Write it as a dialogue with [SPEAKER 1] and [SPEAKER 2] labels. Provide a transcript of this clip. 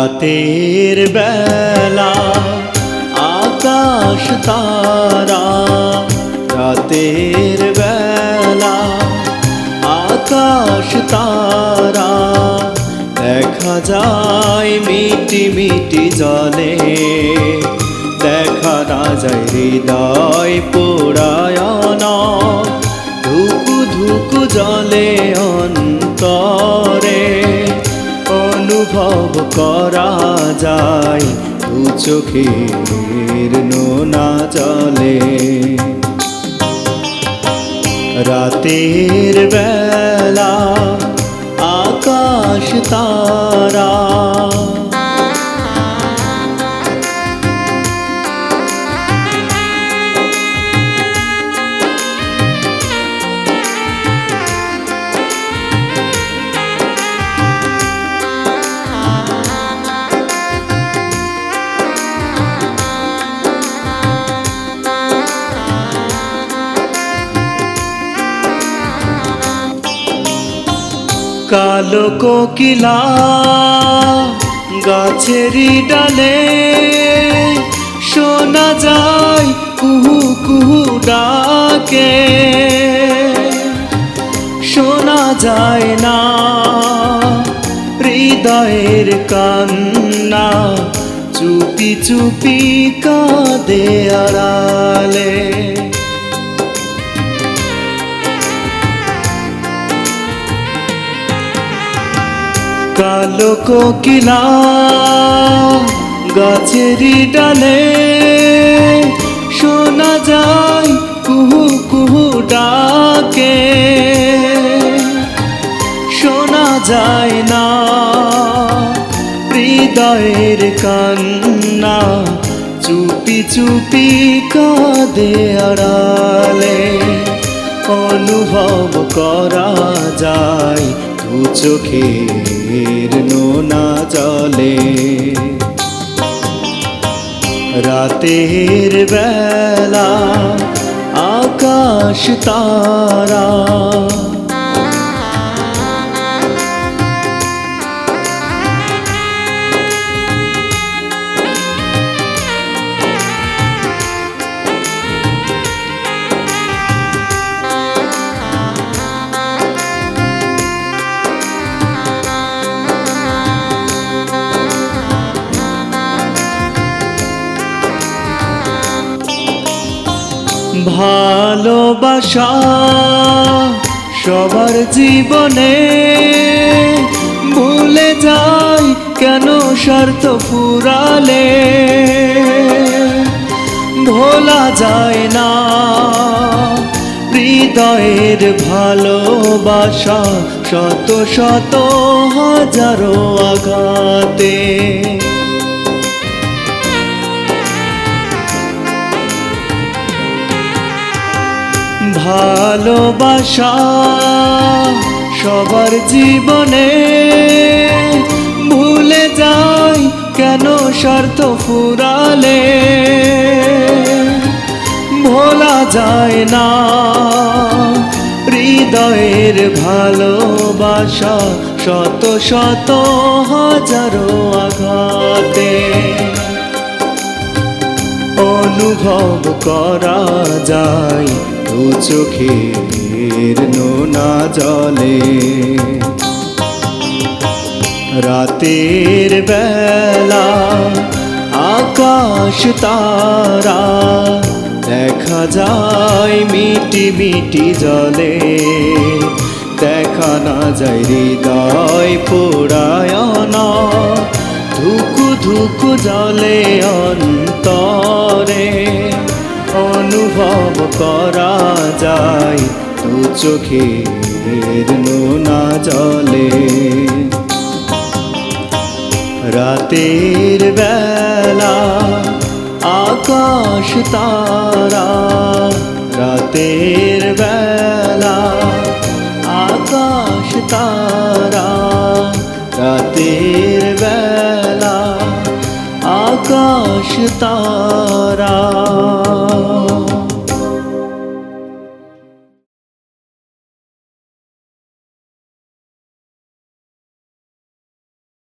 [SPEAKER 1] রাতের বেলা, আকাশ তারা। রাতের বেলা, আকাশ তারা। দেখা যায় মিটি মিটি জলে, দেখা না যায় হৃদয় পোড়ায়ন করা যায় দু চোখের নোনা চলে রাতের বেলা আকাশ তারা কালো কোকিলা গাছেরই ডালে। শোনা যায় কুহু কুহু ডাকে। শোনা যায় না হৃদয়ের কান্না। চুপি চুপি কাঁদে আড়ালে। কালো কোকিলা গাছেরই ডালে। শোনা যায় কুহু কুহু ডাকে। শোনা যায় না হৃদয়ের কান্না। চুপি চুপি কাঁদে আড়ালে। অনুভব করা যায় দু চোখের নোনা চলে রাতের বেলা আকাশ তারা ভালোবাসা সবার জীবনে ভুলে যায় কেন স্বার্থ ফুরালে ভোলা যায় না হৃদয়ের ভালোবাসা শত শত হাজারো আঘাতে। ভালোবাসা সবার জীবনে ভুলে যায় কেন স্বার্থ ফুরালে? ভোলা যায় না হৃদয়ের ভালোবাসা শত শত হাজারো আঘাতে। অনুভব করা যায় দু চোখের নোনা জলে। রাতের বেলা আকাশ তারা দেখা যায় মিটি মিটি জলে। দেখা না যায় হৃদয় পোড়ায়না ধুকু ধুকু জলে অন্তরে। চোখের নোনা জলে। রাতের বেলা আকাশ তারা। রাতের বেলা আকাশ তারা। রাতের বেলা আকাশ তারা।